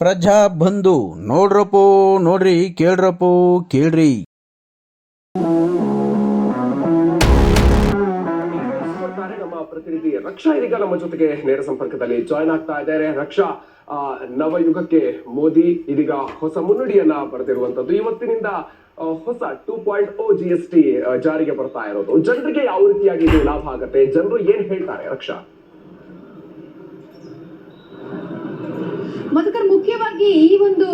ಪ್ರಜಾ ಬಂಧು ನೋಡ್ರಪ್ಪೋ ನೋಡ್ರಿ ಕೇಳ್ರಪ್ಪೋ ಕೇಳ್ರಿ. ನಮ್ಮ ಪ್ರತಿನಿಧಿ ರಕ್ಷಾ ಇದೀಗ ನಮ್ಮ ಜೊತೆಗೆ ನೇರ ಸಂಪರ್ಕದಲ್ಲಿ ಜಾಯ್ನ್ ಆಗ್ತಾ ಇದ್ದಾರೆ. ರಕ್ಷಾ ಆ, ನವಯುಗಕ್ಕೆ ಮೋದಿ ಇದೀಗ ಹೊಸ ಮುನ್ನುಡಿಯನ್ನ ಬರೆದಿರುವಂತದ್ದು. ಇವತ್ತಿನಿಂದ ಹೊಸ two point O G S T ಜಾರಿಗೆ ಬರ್ತಾ ಇರೋದು. ಜನರಿಗೆ ಯಾವ ರೀತಿಯಾಗಿ ಲಾಭ ಆಗುತ್ತೆ? ಜನರು ಏನ್ ಹೇಳ್ತಾರೆ ರಕ್ಷಾ? ಮಧುಕರ್, ಮುಖ್ಯವಾಗಿ ಈ ಒಂದು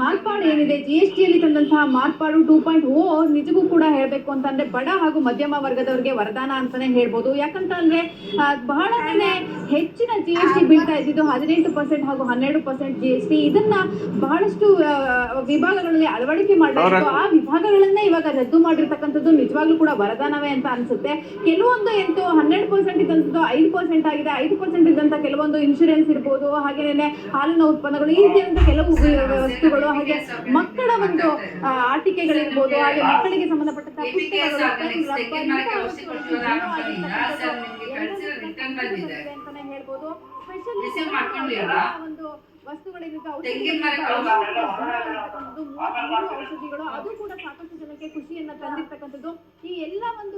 ಮಾರ್ಪಾಡು ಏನಿದೆ? ಜಿ ಎಸ್ ಟಿಯಲ್ಲಿ ತಂದಂತಹ ಮಾರ್ಪಾಡು ಟೂ ಪಾಯಿಂಟ್ ಓ ನಿಜಕ್ಕೂ ಕೂಡ ಹೇಳಬೇಕು ಅಂತಂದ್ರೆ ಬಡ ಹಾಗೂ ಮಧ್ಯಮ ವರ್ಗದವರಿಗೆ ವರದಾನ ಅಂತಾನೆ ಹೇಳ್ಬೋದು. ಯಾಕಂತಂದ್ರೆ ಬಹಳ ಬಹಳನೇ ಹೆಚ್ಚಿನ ಜಿ ಎಸ್ ಟಿ ಬೀಳ್ತಾ ಇದ್ದಿದ್ದು ಹದಿನೆಂಟು ಪರ್ಸೆಂಟ್ ಹಾಗೂ ಹನ್ನೆರಡು ಪರ್ಸೆಂಟ್ ಜಿ ಎಸ್ ಟಿ ಇದನ್ನ ಬಹಳಷ್ಟು ವಿಭಾಗಗಳಲ್ಲಿ ಅಳವಡಿಕೆ ಮಾಡಬೇಕು. ಆ ವಿಭಾಗಗಳನ್ನೇ ಇವಾಗ ರದ್ದು ಮಾಡಿರ್ತಕ್ಕಂಥದ್ದು ನಿಜವಾಗ್ಲೂ ಕೂಡ ವರದಾನವೇ ಅಂತ ಅನ್ಸುತ್ತೆ. ಕೆಲವೊಂದು ಎಂತೂ ಹನ್ನೆರಡು ಪರ್ಸೆಂಟ್ ಇದ್ದಂಥದ್ದು ಐದು ಪರ್ಸೆಂಟ್ ಆಗಿದೆ ಐದು ಪರ್ಸೆಂಟ್ ಇದ್ದಂಥ ಕೆಲವೊಂದು ಇನ್ಶೂರೆನ್ಸ್ ಇರ್ಬೋದು ಹಾಗೇನೆ ಹಾಲಿನ ಉತ್ಪನ್ನಗಳು ಈ ರೀತಿಯಾದಂಥ ಕೆಲವು ವಸ್ತುಗಳು ಹಾಗೆ ಮಕ್ಕಳ ಒಂದು ಆಟಿಕೆಗಳಿರ್ಬೋದು ಹಾಗೆ ಮಕ್ಕಳಿಗೆ ಸಂಬಂಧಪಟ್ಟಂತ ಪುಸ್ತಕಗಳು ಹೇಳ್ಬೋದು ಸ್ಪೆಷಲಿ ಒಂದು ಮೂವತ್ಮೂರು ಔಷಧಿಗಳು. ಅದು ಕೂಡ ಸಾಕಷ್ಟು ಜನಕ್ಕೆ ಖುಷಿಯನ್ನ ತಂದಿರ್ತಕ್ಕಂಥದ್ದು. ಈ ಎಲ್ಲ ಒಂದು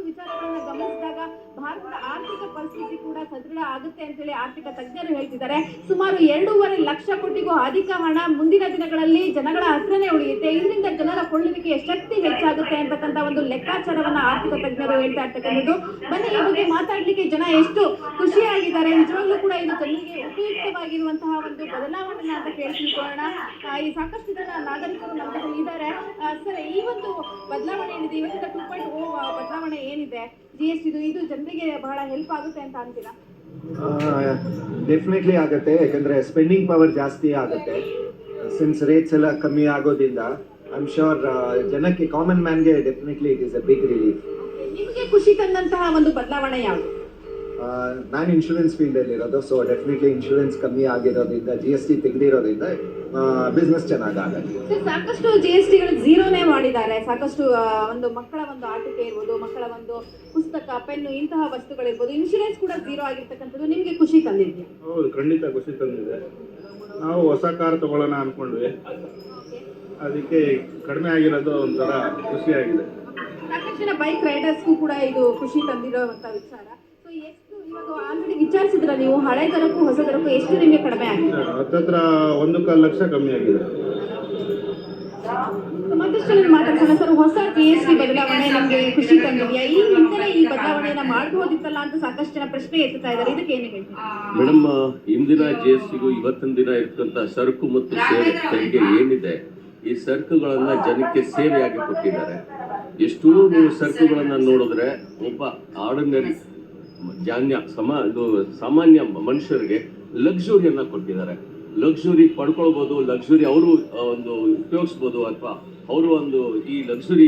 ಸದೃಢ ಆಗುತ್ತೆ ಅಂತೇಳಿ ಆರ್ಥಿಕ ತಜ್ಞರು ಹೇಳ್ತಿದ್ದಾರೆ. ಸುಮಾರು ಎರಡೂವರೆ ಲಕ್ಷ ಕೋಟಿಗೂ ಅಧಿಕ ಹಣ ಮುಂದಿನ ದಿನಗಳಲ್ಲಿ ಜನಗಳ ಹತ್ರನೇ ಉಳಿಯುತ್ತೆ. ಇದರಿಂದ ಜನರ ಕೊಳ್ಳುವಿಕೆಯ ಶಕ್ತಿ ಹೆಚ್ಚಾಗುತ್ತೆ ಅಂತಕ್ಕಂಥ ಒಂದು ಲೆಕ್ಕಾಚಾರವನ್ನ ಆರ್ಥಿಕ ತಜ್ಞರು ಹೇಳ್ತಾ ಇರ್ತಕ್ಕಂಥದ್ದು. ಬನ್ನಿ, ಈ ಬಗ್ಗೆ ಮಾತಾಡ್ಲಿಕ್ಕೆ ಜನ ಎಷ್ಟು ಖುಷಿಯಾಗಿದ್ದಾರೆ. ನಿಜವಾಗ್ಲೂ ಕೂಡ ಇದು ಜನರಿಗೆ ಉಪಯುಕ್ತವಾಗಿರುವಂತಹ ಒಂದು ಬದಲಾವಣೆ ಅಂತ ಕೇಳ್ತಿಕೊಳ್ಳೋಣ ಆ, ಈ ಸಾಕಷ್ಟು ಜನ ನಾಗರಿಕರು ನಮ್ಮ ಜೊತೆ ಇದ್ದಾರೆ. ಸರ್ ಈ ಒಂದು ಬದಲಾವಣೆ ಏನಿದೆ? ಇವತ್ತಿನ ಟೂ ಪಾಯಿಂಟ್ ಓ ಬದಲಾವಣೆ ಏನಿದೆ? ಜಿ ಎಸ್ ಟಿದು ಇದು ಜನರಿಗೆ ಬಹಳ ಹೆಲ್ಪ್ ಆಗುತ್ತೆ ಅಂತ ಅಂತೀರಾ? ಡೆಫಿನೆಟ್ಲಿ ಆಗುತ್ತೆ. ಯಾಕಂದ್ರೆ ಸ್ಪೆಂಡಿಂಗ್ ಪವರ್ ಜಾಸ್ತಿ ಆಗುತ್ತೆ. ಸಿನ್ಸ್ ರೇಟ್ಸ್ ಎಲ್ಲ ಕಮ್ಮಿ ಆಗೋದ್ರಿಂದ ಐ ಆಮ್ ಶೋರ್ ಜನಕ್ಕೆ common ಮ್ಯಾನ್ಗೆ definitely it is a big relief ನಿಮಗೆ ಖುಷಿ ತಂದಂತಹ ಒಂದು ಬದಲಾವಣೆ ಯಾವುದು? ನಾನು ಇನ್ಶೂರೆನ್ಸ್ ಫೀಲ್ಡಲ್ಲಿ ಇರೋದು ಸೊ ಡೆಫಿನೆಟ್ಲಿ ಇನ್ಶೂರೆನ್ಸ್ ಕಮ್ಮಿ ಆಗಿರೋದ್ರಿಂದ ಜಿ ಎಸ್ ಟಿ ತೆಗೆದಿರೋದ್ರಿಂದ ಬಿಸ್ನೆಸ್ ಚೆನ್ನಾಗಾಗತ್ತೆ ಆಗಲ್ಲ ಸಾಕಷ್ಟು ಜಿ ಎಸ್ ಟಿಗಳು ಝೀರೋನೇ ಮಾಡಿದ್ದಾರೆ. ಸಾಕಷ್ಟು ಒಂದು ಮಕ್ಕಳ ಒಂದು ಆಟಿಕೆ ಇರ್ಬೋದು ಮಕ್ಕಳ ಒಂದು ಪುಸ್ತಕ ಪೆನ್ನು ಇಂತಹ ವಸ್ತುಗಳಿರ್ಬೋದು ಇನ್ಶೂರೆನ್ಸ್ ಕೂಡ ಝೀರೋ ಆಗಿರ್ತಕ್ಕಂಥದ್ದು ನಿಮಗೆ ಖುಷಿ ತಂದಿದೆ ಹೌದು ಖಂಡಿತ ಖುಷಿ ತಂದಿದೆ. ನಾವು ಹೊಸ ಕಾರ್ ತಗೊಳ್ಳೋಣ ಅನ್ಕೊಂಡ್ವಿ. ಅದಕ್ಕೆ ಕಡಿಮೆ ಆಗಿರೋದು ಒಂಥರ ಖುಷಿಯಾಗಿದೆ. ಸಾಕಷ್ಟು ಜನ ಬೈಕ್ ರೈಡರ್ಸ್ಗೂ ಕೂಡ ಇದು ಖುಷಿ ತಂದಿರೋ ವಿಚಾರ. ಆಲ್ರೆಡಿ ವಿಚಾರಿಸಿದ್ರ ನೀವು ಹಳೆ ದರಕ್ಕೂ ಹೊಸ ದರಕ್ಕೂ ಎಷ್ಟು ನಿಮಗೆ ಕಡಿಮೆ ಆಗಿದೆ? ಹತ್ತತ್ರ ಒಂದು ಕಾಲು ಲಕ್ಷ ಕಮ್ಮಿ ಆಗಿದೆ. ಮತ್ತಷ್ಟು ಜನ ಮಾತಾಡ್ಸೋಣ. ಸರ್ ಹೊಸ ಜಿ ಎಸ್ ಟಿ ಬದಲಾವಣೆ ನಮಗೆ ಖುಷಿ ತಂದಿದೆಯಾ? ಈ ಹಿಂದೆ ಈ ಬದಲಾವಣೆಯನ್ನ ಮಾಡಬಹುದಿತ್ತಲ್ಲ ಅಂತ ಸಾಕಷ್ಟು ಜನ ಪ್ರಶ್ನೆ ಎತ್ತುತ್ತಾ ಇದ್ದಾರೆ. ಇದಕ್ಕೆ ಏನು ಹೇಳ್ತೀವಿ ಮೇಡಮ್ ಇಂದಿನ ಜಿ ಎಸ್ ಟಿಗೂ ಇವತ್ತಿನ ದಿನ ಇರ್ತಕ್ಕಂಥ ಸರಕು ಮತ್ತು ಸೇವೆ ತೆರಿಗೆ ಏನಿದೆ ಈ ಸರಕುಗಳನ್ನ ಜನಕ್ಕೆ ಸೇವೆಯಾಗಿ ಕೊಟ್ಟಿದ್ದಾರೆ. ಎಷ್ಟೋ ನೀವು ಸರಕುಗಳನ್ನ ನೋಡಿದ್ರೆ ಒಬ್ಬ ಆರ್ಡಿನರಿ ಜಾನ್ಯ ಸಮ ಇದು ಸಾಮಾನ್ಯ ಮನುಷ್ಯರಿಗೆ ಲಕ್ಸುರಿಯನ್ನ ಕೊಟ್ಟಿದ್ದಾರೆ. ಲಕ್ಸುರಿ ಪಡ್ಕೊಳ್ಬೋದು, ಲಕ್ಸುರಿ ಅವರು ಒಂದು ಉಪಯೋಗಿಸ್ಬೋದು ಅಥವಾ ಅವರು ಒಂದು ಈ ಲಕ್ಸುರಿ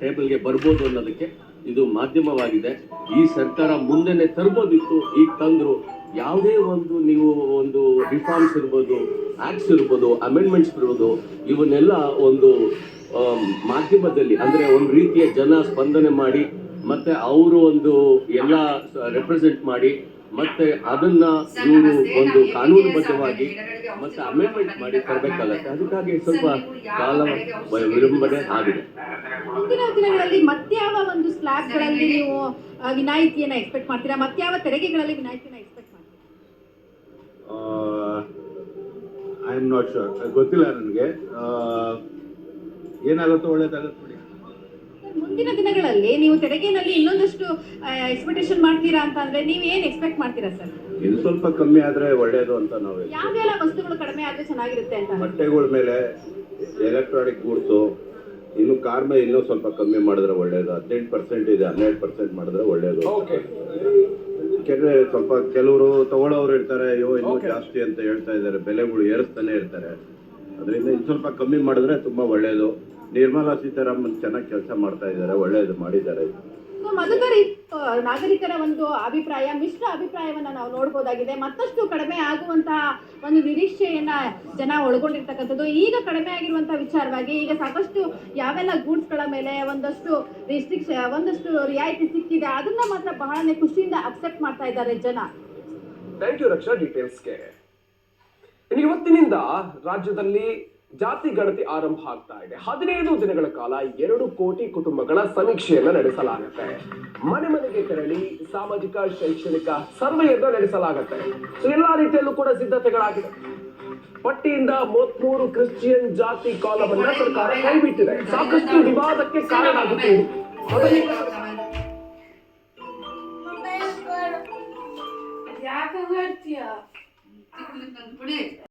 ಟೇಬಲ್ಗೆ ಬರ್ಬೋದು ಅನ್ನೋದಕ್ಕೆ ಇದು ಮಾಧ್ಯಮವಾಗಿದೆ. ಈ ಸರ್ಕಾರ ಮುಂದೆನೆ ತರ್ಬೋದಿತ್ತು, ಈಗ ತಂದರು. ಯಾವುದೇ ಒಂದು ನೀವು ಒಂದು ರಿಫಾರ್ಮ್ಸ್ ಇರ್ಬೋದು, ಆ್ಯಕ್ಟ್ಸ್ ಇರ್ಬೋದು, ಅಮೆಂಡ್ಮೆಂಟ್ಸ್ ಇರ್ಬೋದು, ಇವನ್ನೆಲ್ಲ ಒಂದು ಮಾಧ್ಯಮದಲ್ಲಿ, ಅಂದ್ರೆ ಒಂದು ರೀತಿಯ ಜನ ಸ್ಪಂದನೆ ಮಾಡಿ ಮತ್ತೆ ಅವರು ಒಂದು ಎಲ್ಲ ರೆಪ್ರೆಸೆಂಟ್ ಮಾಡಿ ಮತ್ತೆ ಅದನ್ನ ಇವರು ಒಂದು ಕಾನೂನುಬದ್ಧವಾಗಿ ಮತ್ತೆ ಅಮೆಂಡ್ಮೆಂಟ್ ಮಾಡಿ ತರಬೇಕಾಗತ್ತೆ ಅದಕ್ಕಾಗಿ ಸ್ವಲ್ಪ ಕಾಲ ವಿಳಂಬನೆ ಆಗಿದೆ. ಮುಂದಿನ ದಿನಗಳಲ್ಲಿ ಮತ್ಯಾವ ಒಂದು ಸ್ಲ್ಯಾಬ್ಗಳಲ್ಲಿ ನೀವು ವಿನಾಯಿತಿಯನ್ನ ಎಕ್ಸ್ಪೆಕ್ಟ್ ಮಾಡ್ತೀರಾ? ಮತ್ಯಾವ ತೆರಿಗೆಗಳಲ್ಲಿ ವಿನಾಯಿತಿಯನ್ನ ಎಕ್ಸ್ಪೆಕ್ಟ್ ಮಾಡ್ತೀರಾ? ಐ ಆಮ್ ನಾಟ್ ಶೋರ್ ಗೊತ್ತಿಲ್ಲ ನನಗೆ. ಏನಾಗುತ್ತೋ ಒಳ್ಳೇದಾಗುತ್ತೆ ಮುಂದಿನ ದಿನಗಳಲ್ಲಿ ನೀವು ತೆರಿಗೆನಲ್ಲಿ ಇನ್ನೊಂದಷ್ಟು ಎಕ್ಸ್ಪೆಕ್ಟೇಷನ್ ಮಾಡ್ತೀರಾ ಅಂತ ಅಂದ್ರೆ ನೀವು ಏನ್ ಎಕ್ಸ್ಪೆಕ್ಟ್ ಮಾಡ್ತೀರಾ ಸರ್? ಇದು ಸ್ವಲ್ಪ ಕಮ್ಮಿ ಆದ್ರೆ ಒಳ್ಳೇದು ಅಂತ ನಾವು. ಯಾವ್ದೆಲ್ಲ ವಸ್ತುಗಳು ಕಡಿಮೆ ಆದ್ರೆ ಚೆನ್ನಾಗಿರುತ್ತೆ ಅಂತ ಬಟ್ಟೆಗಳ ಮೇಲೆ ಎಲೆಕ್ಟ್ರಾನಿಕ್ ಗೂಡ್ಸು ಇನ್ನು ಕಾರ್ ಮೇಲೆ ಇನ್ನೂ ಸ್ವಲ್ಪ ಕಮ್ಮಿ ಮಾಡಿದ್ರೆ ಒಳ್ಳೇದು. ಹದಿನೆಂಟು ಪರ್ಸೆಂಟ್ ಇದೆ ಹನ್ನೆರಡು ಪರ್ಸೆಂಟ್ ಮಾಡಿದ್ರೆ ಒಳ್ಳೇದು ಯಾಕೆಂದ್ರೆ ಸ್ವಲ್ಪ ಕೆಲವರು ತಗೊಳ್ಳೋರು ಇರ್ತಾರೆ ಅಯ್ಯೋ ಇನ್ನೂ ಜಾಸ್ತಿ ಅಂತ ಹೇಳ್ತಾ ಇದ್ದಾರೆ ಬೆಲೆಗಳು ಏರಿಸ್ತಾನೆ ಇರ್ತಾರೆ. ಅದರಿಂದ ಇನ್ನು ಸ್ವಲ್ಪ ಕಮ್ಮಿ ಮಾಡಿದ್ರೆ ತುಂಬಾ ಒಳ್ಳೇದು. ನಿರ್ಮಲಾ ಸೀತಾರಾಮನ್ ಚೆನ್ನಾಗಿ ಕೆಲಸ ಮಾಡ್ತಾ ಇದ್ದಾರೆ ಒಳ್ಳೆಯದು ಮಾಡಿದ್ದಾರೆ. ನಾಗರಿಕರ ಒಂದು ಅಭಿಪ್ರಾಯ ಮಿಶ್ರ ಅಭಿಪ್ರಾಯವನ್ನ ನಾವು ನೋಡ್ಬೋದಾಗಿದೆ. ಮತ್ತಷ್ಟು ಕಡಿಮೆ ಆಗುವಂತಹ ಒಂದು ನಿರೀಕ್ಷೆಯನ್ನ ಜನ ಒಳಗೊಂಡಿರ್ತಕ್ಕಂಥದ್ದು. ಈಗ ಕಡಿಮೆ ಆಗಿರುವಂತಹ ವಿಚಾರವಾಗಿ ಈಗ ಸಾಕಷ್ಟು ಯಾವೆಲ್ಲ ಗೂಡ್ಸ್ಗಳ ಮೇಲೆ ಒಂದಷ್ಟು ರಿಸ್ಟ್ರಿಕ್ಷ ಒಂದಷ್ಟು ರಿಯಾಯಿತಿ ಸಿಕ್ಕಿದೆ ಅದನ್ನ ಮಾತ್ರ ಬಹಳನೇ ಖುಷಿಯಿಂದ ಅಕ್ಸೆಪ್ಟ್ ಮಾಡ್ತಾ ಇದ್ದಾರೆ ಜನ. ಥ್ಯಾಂಕ್ ಯು ರಕ್ಷಾ ಡೀಟೇಲ್ಸ್ಗೆ ಇವತ್ತಿನಿಂದ ರಾಜ್ಯದಲ್ಲಿ ಜಾತಿ ಗಣತಿ ಆರಂಭ ಆಗ್ತಾ ಇದೆ. ಹದಿನೈದು ದಿನಗಳ ಕಾಲ ಎರಡು ಕೋಟಿ ಕುಟುಂಬಗಳ ಸಮೀಕ್ಷೆಯನ್ನು ನಡೆಸಲಾಗುತ್ತೆ. ಮನೆ ಮನೆಗೆ ತೆರಳಿ ಸಾಮಾಜಿಕ, ಶೈಕ್ಷಣಿಕ ಸರ್ವೆಯನ್ನು ನಡೆಸಲಾಗುತ್ತೆ. ಸೊ, ಎಲ್ಲಾ ರೀತಿಯಲ್ಲೂ ಕೂಡ ಸಿದ್ಧತೆಗಳಾಗಿದೆ. ಪಟ್ಟಿಯಿಂದ ಮೂವತ್ಮೂರು ಕ್ರಿಶ್ಚಿಯನ್ ಜಾತಿ ಕಾಲವನ್ನ ಸರ್ಕಾರ ಕೈಬಿಟ್ಟಿದೆ. ಸಾಕಷ್ಟು ವಿವಾದಕ್ಕೆ ಕಾರಣ ಆಗುತ್ತೆ. ಯಾಕೆ